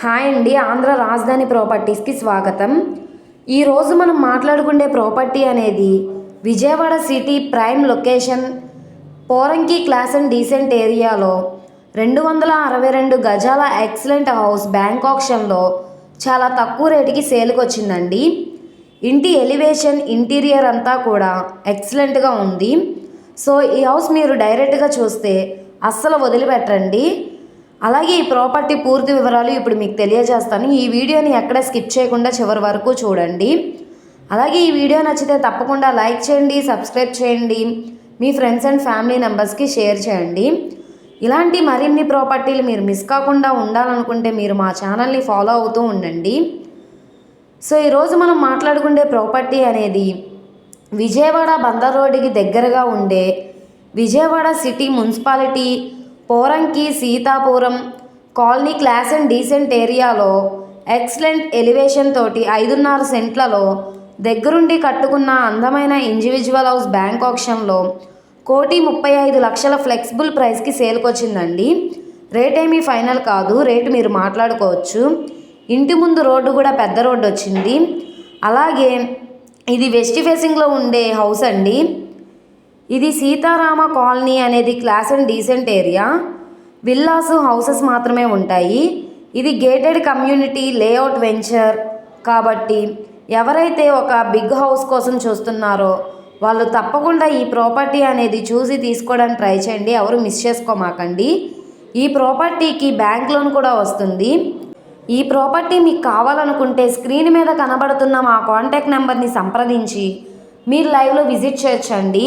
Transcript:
Hi అండి ఆంధ్ర రాజధాని ప్రాపర్టీస్కి స్వాగతం. ఈరోజు మనం మాట్లాడుకునే ప్రాపర్టీ అనేది Vijayawada city prime location Poranki class and decent ఏరియాలో రెండు వందల అరవై రెండు గజాల ఎక్సలెంట్ హౌస్ బ్యాంక్ ఆప్షన్లో చాలా తక్కువ రేటుకి సేల్కి వచ్చిందండి. ఇంటి ఎలివేషన్ ఇంటీరియర్ అంతా కూడా ఎక్సలెంట్గా ఉంది. సో ఈ హౌస్ మీరు డైరెక్ట్గా చూస్తే అస్సలు వదిలిపెట్టండి అలాగే ఈ ప్రాపర్టీ పూర్తి వివరాలు ఇప్పుడు మీకు తెలియజేస్తాను. ఈ వీడియోని ఎక్కడ స్కిప్ చేయకుండా చివరి వరకు చూడండి. అలాగే ఈ వీడియో నచ్చితే తప్పకుండా లైక్ చేయండి సబ్స్క్రైబ్ చేయండి మీ ఫ్రెండ్స్ అండ్ ఫ్యామిలీ మెంబర్స్కి షేర్ చేయండి. ఇలాంటి మరిన్ని ప్రాపర్టీలు మీరు మిస్ కాకుండా ఉండాలనుకుంటే మీరు మా ఛానల్ని ఫాలో అవుతూ ఉండండి. సో ఈరోజు మనం మాట్లాడుకునే ప్రాపర్టీ అనేది విజయవాడ బందర్ రోడ్డుకి దగ్గరగా ఉండే Vijayawada city municipality Poranki Sitapuram colony class and decent ఏరియాలో ఎక్సలెంట్ ఎలివేషన్ తోటి ఐదున్నర సెంట్లలో దగ్గరుండి కట్టుకున్న అందమైన ఇండివిజువల్ హౌస్ బ్యాంక్ ఆప్షన్లో కోటి ముప్పై ఐదు లక్షల ఫ్లెక్సిబుల్ ప్రైస్కి సేల్కొచ్చిందండి. రేట్ ఏమీ ఫైనల్ కాదు రేటు మీరు మాట్లాడుకోవచ్చు. ఇంటి ముందు రోడ్డు కూడా పెద్ద రోడ్డు వచ్చింది అలాగే ఇది వెస్ట్ ఫేసింగ్లో ఉండే హౌస్ అండి. ఇది సీతారామ కాలనీ అనేది class and decent area. Villas houses మాత్రమే ఉంటాయి. ఇది గేటెడ్ కమ్యూనిటీ లేఅవుట్ వెంచర్. కాబట్టి ఎవరైతే ఒక బిగ్ హౌస్ కోసం చూస్తున్నారో వాళ్ళు తప్పకుండా ఈ ప్రాపర్టీ అనేది చూసి తీసుకోవడానికి ట్రై చేయండి. ఎవరు మిస్ చేసుకోమాకండి. ఈ ప్రాపర్టీకి బ్యాంక్ లోన్ కూడా వస్తుంది. ఈ ప్రాపర్టీ మీకు కావాలనుకుంటే స్క్రీన్ మీద కనబడుతున్న మా కాంటాక్ట్ నెంబర్ని సంప్రదించి మీరు లైవ్లో విజిట్ చేయొచ్చండి.